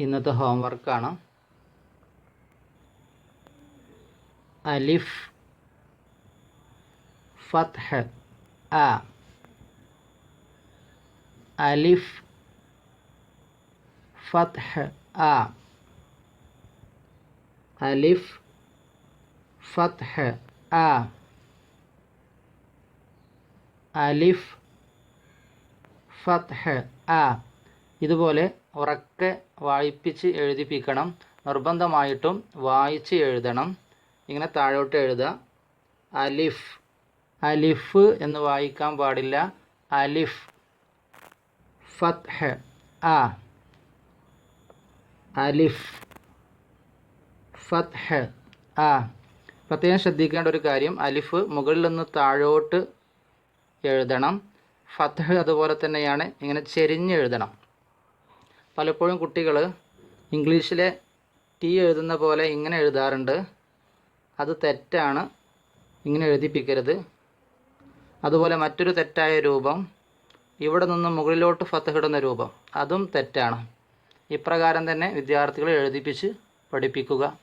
ഇന്നത്തെ ഹോംവർക്കാണ് അലിഫ് ഫത്ഹ് ആ. അലിഫ് ഫത്ഹ് ആ. അലിഫ് ഫത്ഹ് ആ. അലിഫ് ഫത്ഹ് ആ. ഇതുപോലെ ഉറക്കെ വായിപ്പിച്ച് എഴുതിപ്പിക്കണം. നിർബന്ധമായിട്ടും വായിച്ച് എഴുതണം. ഇങ്ങനെ താഴോട്ട് എഴുതുക. അലിഫ്. അലിഫ് എന്ന് വായിക്കാൻ പാടില്ല. അലിഫ്. ഫത്ഹ്. ആ. അലിഫ്. ഫത്ഹ്. ആ. പ്രത്യേകം ശ്രദ്ധിക്കേണ്ട ഒരു കാര്യം. അലിഫ് മുകളിൽ നിന്ന് താഴോട്ട് എഴുതണം. ഫത്ഹ് അതുപോലെ തന്നെയാണ് ഇങ്ങനെ ചെരിഞ്ഞ് എഴുതണം. പലപ്പോഴും കുട്ടികൾ ഇംഗ്ലീഷിലെ ടി എഴുതുന്ന പോലെ ഇങ്ങനെ എഴുതാറുണ്ട്. അത് തെറ്റാണ്. ഇങ്ങനെ എഴുതിപ്പിക്കരുത്. അതുപോലെ മറ്റൊരു തെറ്റായ രൂപം ഇവിടെ നിന്ന് മുകളിലോട്ട് ഫത്തഹിടുന്ന രൂപം അതും തെറ്റാണ്. ഇപ്രകാരം തന്നെ വിദ്യാർത്ഥികളെ എഴുതിപ്പിച്ച് പഠിപ്പിക്കുക.